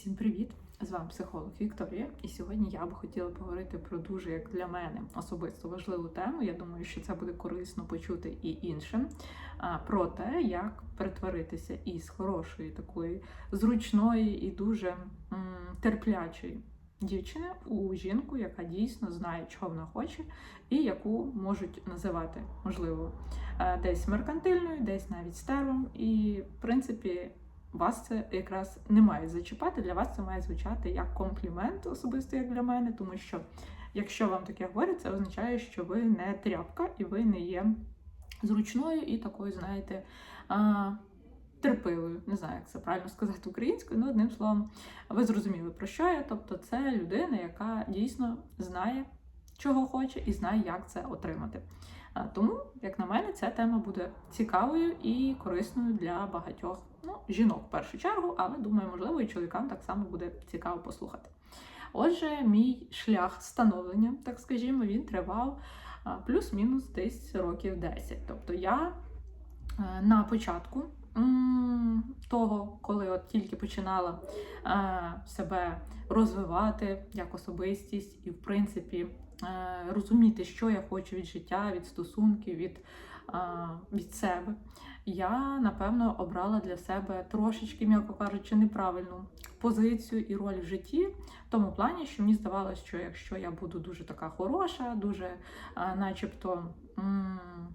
Всім привіт! З вами психолог Вікторія. І сьогодні я би хотіла поговорити про дуже як для мене особисто важливу тему. Я думаю, що це буде корисно почути і іншим. Про те, як перетворитися із хорошої, такої зручної і дуже терплячої дівчини у жінку, яка дійсно знає, чого вона хоче, і яку можуть називати можливо е, десь меркантильною, десь навіть стервом. І в принципі вас це якраз не має зачіпати. Для вас це має звучати як комплімент, особисто як для мене, тому що якщо вам таке говорять, це означає, що ви не тряпка і ви не є зручною і такою, знаєте, терпилою. Не знаю, як це правильно сказати українською, ну одним словом, ви зрозуміли про що я. Тобто, це людина, яка дійсно знає, чого хоче, і знає, як це отримати. Тому, як на мене, ця тема буде цікавою і корисною для багатьох ну, жінок в першу чергу, але думаю, можливо, і чоловікам так само буде цікаво послухати. Отже, мій шлях становлення, так скажімо, він тривав плюс-мінус десь років 10. Тобто я е, на початку того, коли от тільки починала е, себе розвивати як особистість і, в принципі, е, розуміти, що я хочу від життя, від стосунків, від, від себе, я напевно обрала для себе трошечки, м'яко кажучи, неправильну позицію і роль в житті, в тому плані, що мені здавалося, що якщо я буду дуже така хороша, дуже, начебто,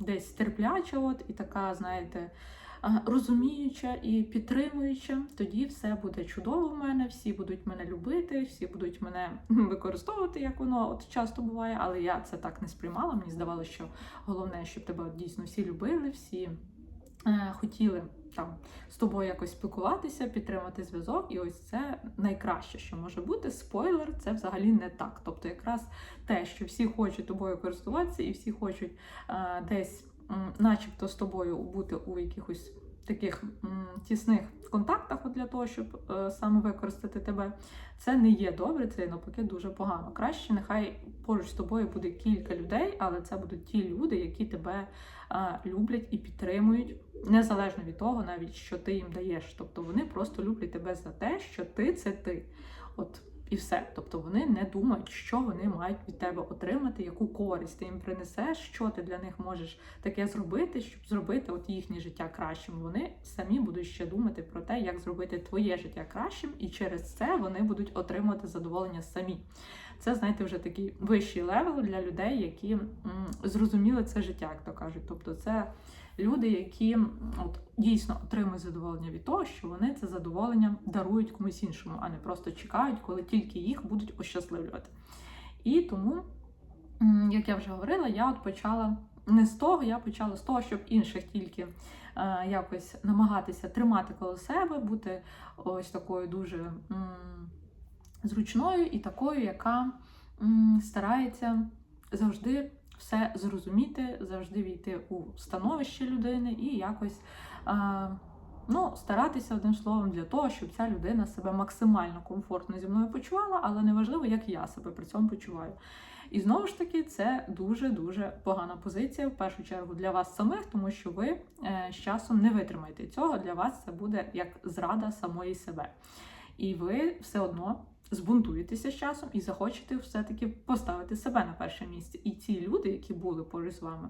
десь терпляча, от і така, знаєте. Розуміюча і підтримуюча, тоді все буде чудово в мене, всі будуть мене любити, всі будуть мене використовувати, як воно от часто буває. Але я це так не сприймала. Мені здавалося, що головне, щоб тебе дійсно всі любили, всі хотіли там з тобою якось спілкуватися, підтримати зв'язок. І ось це найкраще, що може бути. Спойлер, це взагалі не так. Тобто, якраз те, що всі хочуть тобою користуватися, і всі хочуть е, десь, начебто, з тобою бути у якихось таких тісних контактах для того, щоб е, саме використати тебе, це не є добре, це навпаки дуже погано. Краще, нехай поруч з тобою буде кілька людей, але це будуть ті люди, які тебе люблять і підтримують, незалежно від того, навіть що ти їм даєш. Тобто вони просто люблять тебе за те, що ти це ти. От і все. Тобто вони не думають, що вони мають від тебе отримати, яку користь ти їм принесеш, що ти для них можеш таке зробити, щоб зробити от їхнє життя кращим. Вони самі будуть ще думати про те, як зробити твоє життя кращим, і через це вони будуть отримувати задоволення самі. Це, знаєте, вже такий вищий левел для людей, які м, зрозуміли це життя, як то кажуть. Тобто, це люди, які от дійсно отримують задоволення від того, що вони це задоволення дарують комусь іншому, а не просто чекають, коли тільки їх будуть ощасливлювати. І тому, як я вже говорила, я от почала не з того, я почала з того, щоб інших тільки е, якось намагатися тримати коло себе, бути ось такою дуже м, зручною і такою, яка м, старається завжди все зрозуміти, завжди війти у становище людини і якось а, ну, старатися одним словом для того, щоб ця людина себе максимально комфортно зі мною почувала, але неважливо, як я себе при цьому почуваю. І знову ж таки, це дуже-дуже погана позиція, в першу чергу для вас самих, тому що ви е, з часом не витримаєте цього. Для вас це буде як зрада самої себе. І ви все одно збунтуєтеся з часом і захочете все-таки поставити себе на перше місце. І ці люди, які були поруч з вами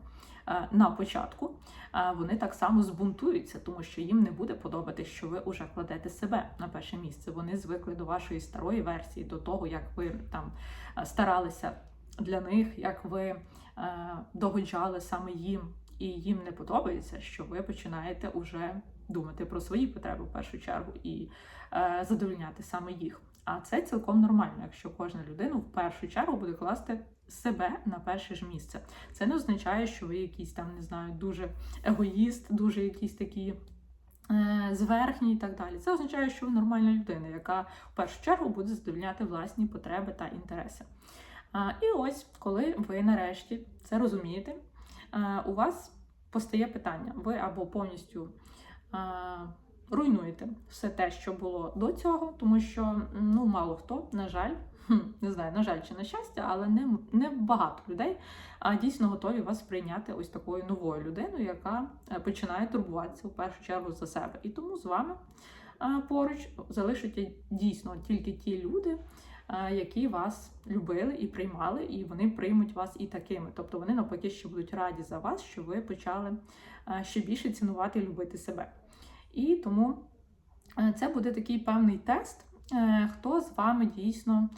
е, на початку, е, вони так само збунтуються, тому що їм не буде подобатися, що ви вже кладете себе на перше місце. Вони звикли до вашої старої версії, до того, як ви там е, старалися для них, як ви догоджали саме їм, і їм не подобається, що ви починаєте уже думати про свої потреби в першу чергу і задовольняти саме їх. А це цілком нормально, якщо кожна людина в першу чергу буде класти себе на перше ж місце. Це не означає, що ви якийсь там не знаю, дуже егоїст, дуже якийсь такий е, зверхній і так далі. Це означає, що ви нормальна людина, яка в першу чергу буде задовольняти власні потреби та інтереси. І ось, коли ви нарешті це розумієте, у вас постає питання: ви або повністю. Руйнуєте все те, що було до цього, тому що ну мало хто, на жаль, не знаю, на жаль чи на щастя, але не, не багато людей а, дійсно готові вас прийняти ось такою новою людиною, яка е, починає турбуватися в першу чергу за себе. І тому з вами поруч, залишаться дійсно тільки ті люди, які вас любили і приймали, і вони приймуть вас і такими. Тобто вони навпаки ще будуть раді за вас, що ви почали ще більше цінувати і любити себе. І тому е, це буде такий певний тест, е, хто з вами дійсно.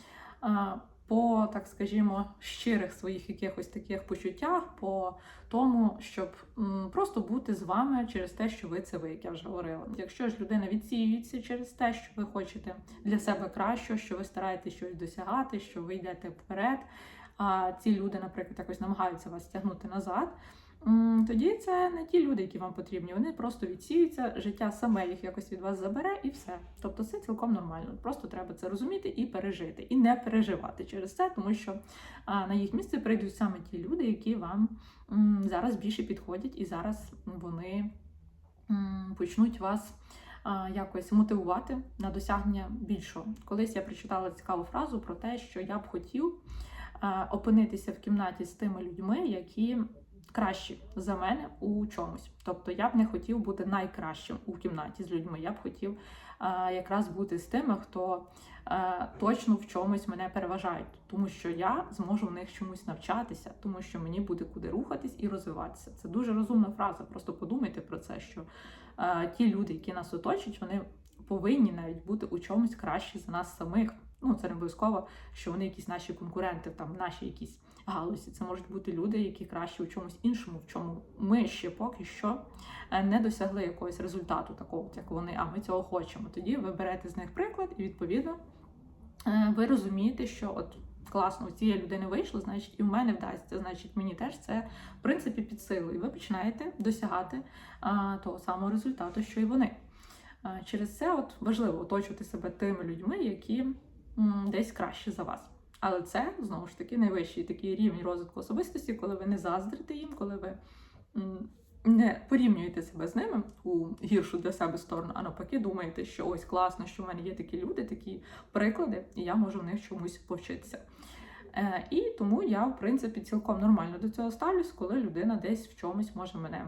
по, так скажімо, щирих своїх якихось таких почуттях, по тому, щоб просто бути з вами через те, що ви це ви, як я вже говорила. Якщо ж людина відсіюється через те, що ви хочете для себе краще, що ви стараєтесь щось досягати, що ви йдете вперед, а ці люди, наприклад, якось намагаються вас тягнути назад. Тоді це не ті люди, які вам потрібні. Вони просто відсіються, життя саме їх якось від вас забере, і все. Тобто це цілком нормально. Просто треба це розуміти і пережити, і не переживати через це, тому що на їх місце прийдуть саме ті люди, які вам зараз більше підходять, і зараз вони почнуть вас якось мотивувати на досягнення більшого. Колись я прочитала цікаву фразу про те, що я б хотів опинитися в кімнаті з тими людьми, які кращі за мене у чомусь. Тобто я б не хотів бути найкращим у кімнаті з людьми. Я б хотів а, якраз бути з тими, хто а, точно в чомусь мене переважають, тому що я зможу в них чомусь навчатися, тому що мені буде куди рухатись і розвиватися. Це дуже розумна фраза. Просто подумайте про це, що а, ті люди, які нас оточують, вони повинні навіть бути у чомусь кращі за нас самих. Ну, це не обов'язково, що вони якісь наші конкуренти, там наші якісь галузі. Це можуть бути люди, які краще у чомусь іншому, в чому ми ще поки що е, не досягли якогось результату такого, як вони, а ми цього хочемо. Тоді ви берете з них приклад, і відповідно е, ви розумієте, що от. Класно, у цієї людини вийшло, значить, і в мене вдасться, значить, мені теж це в принципі під силу. І ви починаєте досягати а, того самого результату, що і вони. А, через це от важливо оточувати себе тими людьми, які м, десь краще за вас. Але це знову ж таки найвищий такий рівень розвитку особистості, коли ви не заздрите їм, коли ви не порівнюєте себе з ними у гіршу для себе сторону, а навпаки, думаєте, що ось класно, що в мене є такі люди, такі приклади, і я можу в них чомусь повчитися. Е, і тому я, в принципі, цілком нормально до цього ставлюсь, коли людина десь в чомусь може мене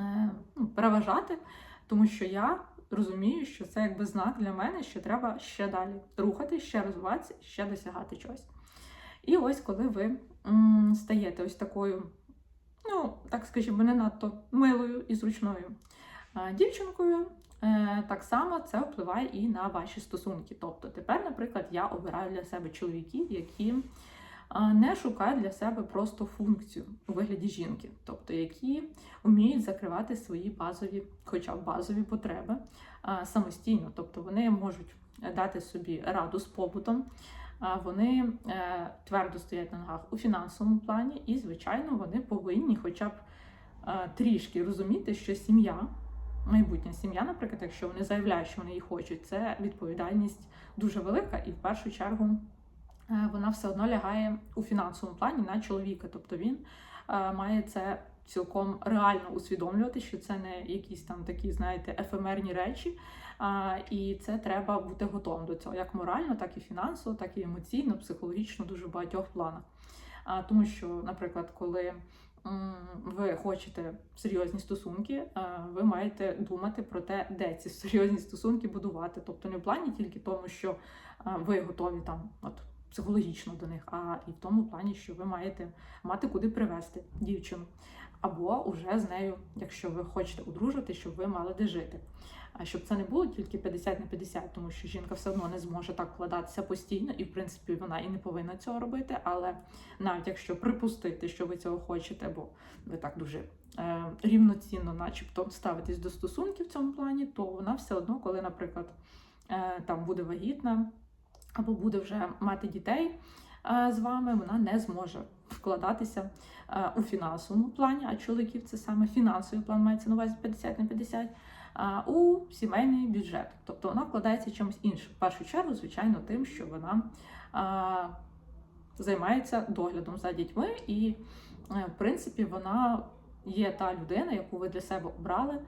е, ну, переважати, тому що я розумію, що це якби знак для мене, що треба ще далі рухати, ще розвиватися, ще досягати чогось. І ось коли ви м, стаєте ось такою, ну, так скажімо, не надто милою і зручною дівчинкою, е, так само це впливає і на ваші стосунки. Тобто тепер, наприклад, я обираю для себе чоловіків, які не шукають для себе просто функцію у вигляді жінки, тобто які вміють закривати свої базові, хоча б базові потреби самостійно, тобто вони можуть дати собі раду з побутом. Вони е, твердо стоять на ногах у фінансовому плані, і, звичайно, вони повинні хоча б е, трішки розуміти, що сім'я, майбутня сім'я, наприклад, якщо вони заявляють, що вони її хочуть, це відповідальність дуже велика, і в першу чергу вона все одно лягає у фінансовому плані на чоловіка. Тобто він е, має це цілком реально усвідомлювати, що це не якісь там такі, знаєте, ефемерні речі. І це треба бути готовим до цього, як морально, так і фінансово, так і емоційно, психологічно, дуже багатьох планах. Тому що, наприклад, коли ви хочете серйозні стосунки, ви маєте думати про те, де ці серйозні стосунки будувати. Тобто не в плані тільки тому, що ви готові там от психологічно до них, а і в тому плані, що ви маєте мати куди привести дівчину. Або вже з нею, якщо ви хочете одружити, щоб ви мали де жити. А щоб це не було тільки 50 на 50, тому що жінка все одно не зможе так вкладатися постійно, і в принципі вона і не повинна цього робити. Але навіть якщо припустити, що ви цього хочете, бо ви так дуже е, рівноцінно, начебто, ставитесь до стосунків в цьому плані, то вона все одно, коли, наприклад, е, там буде вагітна або буде вже мати дітей е, з вами, вона не зможе вкладатися е, у фінансовому плані, а чоловіків це саме фінансовий план мається на увазі 50 на 50, у сімейний бюджет. Тобто вона вкладається чимось іншим. В першу чергу, звичайно, тим, що вона займається доглядом за дітьми, і, е, в принципі, вона є та людина, яку ви для себе обрали.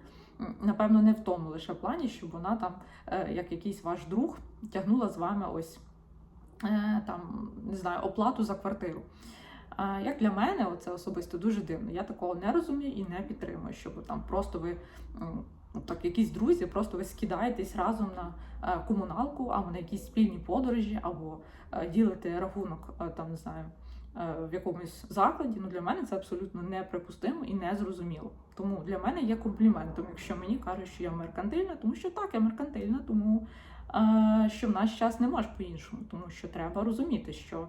Напевно, не в тому лише плані, щоб вона там, е, як якийсь ваш друг, тягнула з вами ось е, там, не знаю, оплату за квартиру. Як для мене, це особисто дуже дивно. Я такого не розумію і не підтримую, щоб там просто ви так, якісь друзі, просто ви скидаєтесь разом на е, комуналку, або на якісь спільні подорожі, або ділите рахунок, там не знаю, в якомусь закладі. Ну для мене це абсолютно неприпустимо і незрозуміло. Тому для мене є компліментом, якщо мені кажуть, що я меркантильна, тому що так, я меркантильна, тому е, що в наш час не може по-іншому, тому що треба розуміти, що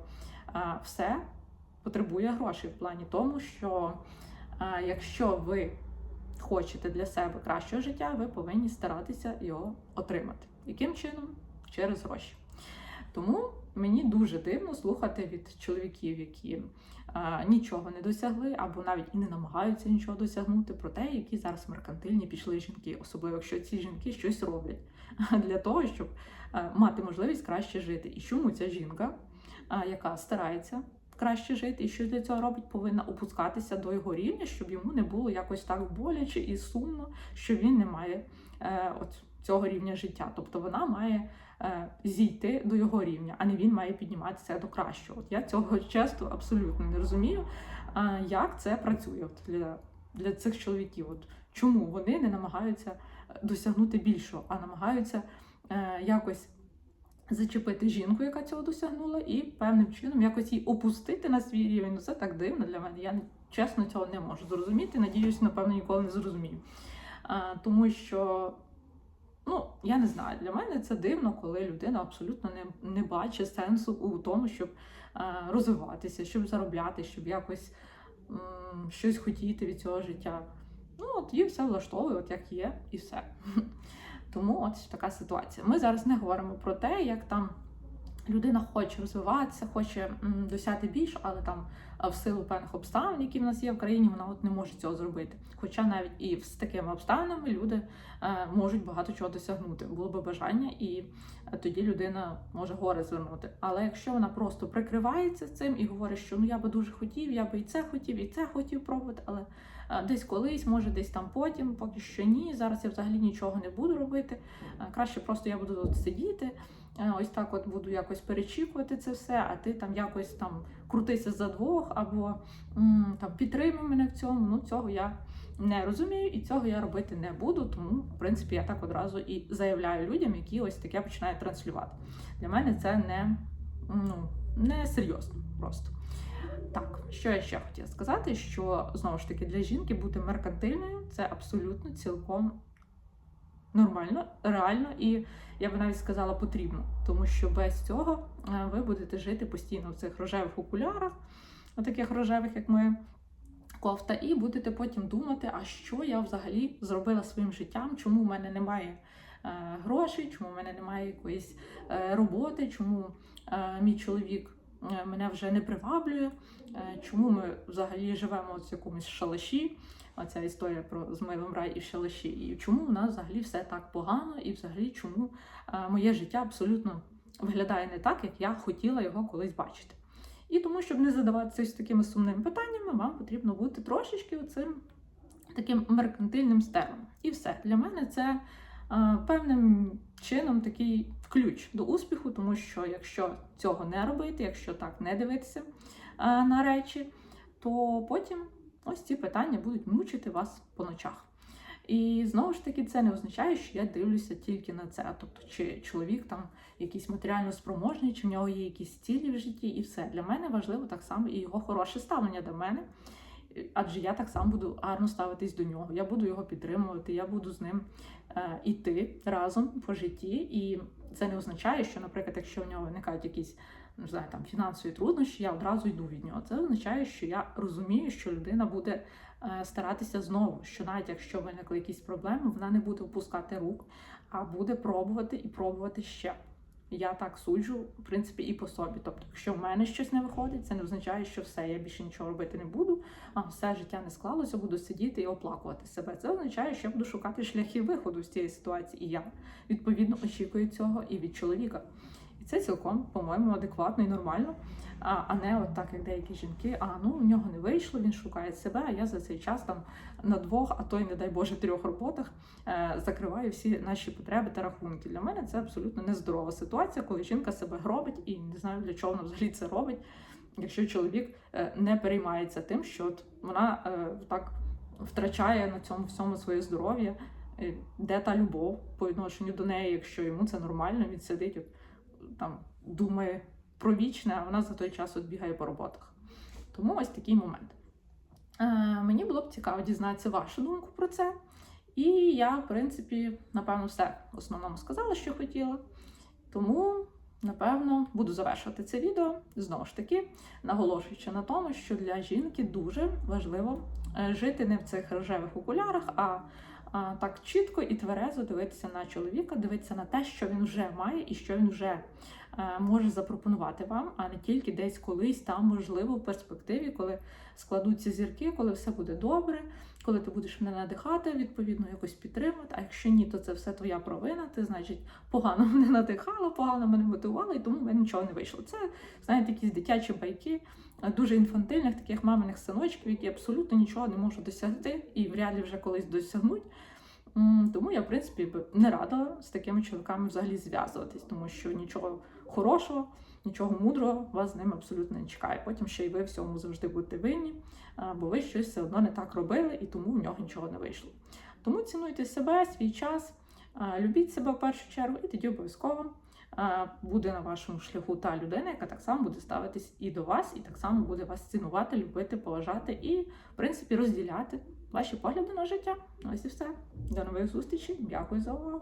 е, все потребує грошей в плані тому, що е, якщо ви хочете для себе кращого життя, ви повинні старатися його отримати. Яким чином? Через гроші. Тому мені дуже дивно слухати від чоловіків, які а, нічого не досягли, або навіть і не намагаються нічого досягнути, про те, які зараз меркантильні пішли жінки, особливо якщо ці жінки щось роблять для того, щоб а, мати можливість краще жити. І чому ця жінка, а, яка старається краще жити, і що для цього робить, повинна опускатися до його рівня, щоб йому не було якось так боляче і сумно, що він не має е, от цього рівня життя. Тобто вона має е, зійти до його рівня, а не він має підніматися до кращого. От я цього чесно абсолютно не розумію, е, як це працює от для, для цих чоловіків. От чому вони не намагаються досягнути більшого, а намагаються е, якось зачепити жінку, яка цього досягнула, і певним чином якось її опустити на свій рівень. Ну, Це так дивно для мене. Я чесно цього не можу зрозуміти. Надіюсь, напевно, ніколи не зрозумію. А, Тому що, ну, я не знаю, для мене це дивно, коли людина абсолютно не, не бачить сенсу у тому, щоб е, розвиватися, щоб заробляти, щоб якось м, щось хотіти від цього життя. Ну, от її все влаштовує, от як є, і все. Тому от така ситуація. Ми зараз не говоримо про те, як там людина хоче розвиватися, хоче м, досягти більше, але там в силу певних обставин, які в нас є в країні, вона от не може цього зробити. Хоча навіть і з такими обставинами люди е, можуть багато чого досягнути. Було би бажання, і е, тоді людина може горе звернути. Але якщо вона просто прикривається цим і говорить, що ну я би дуже хотів, я би і це хотів, і це хотів пробувати, але е, десь колись, може, десь там потім, поки що ні. Зараз я взагалі нічого не буду робити. Е, Краще просто я буду тут сидіти. Е, Ось так от буду якось перечікувати це все, а ти там якось там крутися за двох або там підтримуй мене в цьому. Ну цього я не розумію і цього я робити не буду. Тому, в принципі, я так одразу і заявляю людям, які ось таке починають транслювати. Для мене це не, ну, не серйозно просто. Так, що я ще хотіла сказати, що знову ж таки для жінки бути меркантильною це абсолютно цілком нормально, реально і я би навіть сказала потрібно, тому що без цього е, ви будете жити постійно в цих рожевих окулярах, таких рожевих, як ми. Кофта, і будете потім думати, а що я взагалі зробила своїм життям, чому в мене немає е, грошей, чому в мене немає якоїсь е, роботи, чому мій чоловік мене вже не приваблює, чому ми взагалі живемо в якомусь шалаші. Оця історія про з рай і шалаші. І чому в нас взагалі все так погано, і взагалі чому е, моє життя абсолютно виглядає не так, як я хотіла його колись бачити. І тому, щоб не задаватися такими сумними питаннями, вам потрібно бути трошечки оцим таким меркантильним стелем. І все. Для мене це е, певним чином такий ключ до успіху, тому що якщо цього не робити, якщо так не дивитися е, на речі, то потім ось ці питання будуть мучити вас по ночах. І знову ж таки, це не означає, що я дивлюся тільки на це. Тобто, чи чоловік там якийсь матеріально спроможний, чи в нього є якісь цілі в житті, і все. Для мене важливо так само і його хороше ставлення до мене. Адже я так само буду гарно ставитись до нього. Я буду його підтримувати, я буду з ним е, іти разом по житті. І це не означає, що, наприклад, якщо в нього виникають якісь не знаю, там фінансові труднощі, я одразу йду від нього. Це означає, що я розумію, що людина буде е, старатися знову, що навіть якщо виникли якісь проблеми, вона не буде опускати рук, а буде пробувати і пробувати ще. Я так суджу, в принципі, і по собі. Тобто, якщо в мене щось не виходить, це не означає, що все, я більше нічого робити не буду, а все життя не склалося, буду сидіти і оплакувати себе. Це означає, що я буду шукати шляхи виходу з цієї ситуації. І я відповідно очікую цього і від чоловіка. Це цілком, по-моєму, адекватно і нормально, а не от так, як деякі жінки. А ну в нього не вийшло, він шукає себе. А я за цей час там на двох, а то й не дай Боже, трьох роботах е, закриваю всі наші потреби та рахунки. Для мене це абсолютно нездорова ситуація, коли жінка себе гробить і не знаю для чого вона взагалі це робить. Якщо чоловік е, не переймається тим, що от вона е, так втрачає на цьому всьому своє здоров'я де та любов по відношенню до неї, якщо йому це нормально, він сидить, там думає про вічне, а вона за той час от бігає по роботах. Тому ось такий момент. Е, мені було б цікаво дізнатися вашу думку про це. І я, в принципі, напевно, все в основному сказала, що хотіла. Тому, напевно, буду завершувати це відео знову ж таки, наголошуючи на тому, що для жінки дуже важливо е, жити не в цих рожевих окулярах, а, а так чітко і тверезо дивитися на чоловіка, дивитися на те, що він вже має і що він вже е, може запропонувати вам, а не тільки десь колись там, можливо, в перспективі, коли складуться зірки, коли все буде добре, коли ти будеш мене надихати, відповідно, якось підтримувати. А якщо ні, то це все твоя провина. Ти, значить, погано мене надихала, погано мене мотивувала, і тому в мене нічого не вийшло. Це, знаєте, якісь дитячі байки, дуже інфантильних, таких маминих синочків, які абсолютно нічого не можуть досягти і вряд ли вже колись досягнуть. Тому я, в принципі, не рада з такими чоловіками взагалі зв'язуватись, тому що нічого хорошого, нічого мудрого вас з ними абсолютно не чекає. Потім ще й ви всьому завжди будете винні, бо ви щось все одно не так робили, і тому в нього нічого не вийшло. Тому цінуйте себе, свій час, любіть себе в першу чергу, і тоді обов'язково буде на вашому шляху та людина, яка так само буде ставитись і до вас, і так само буде вас цінувати, любити, поважати і, в принципі, розділяти ваші погляди на життя. Ось і все. До нових зустрічей. Дякую за увагу.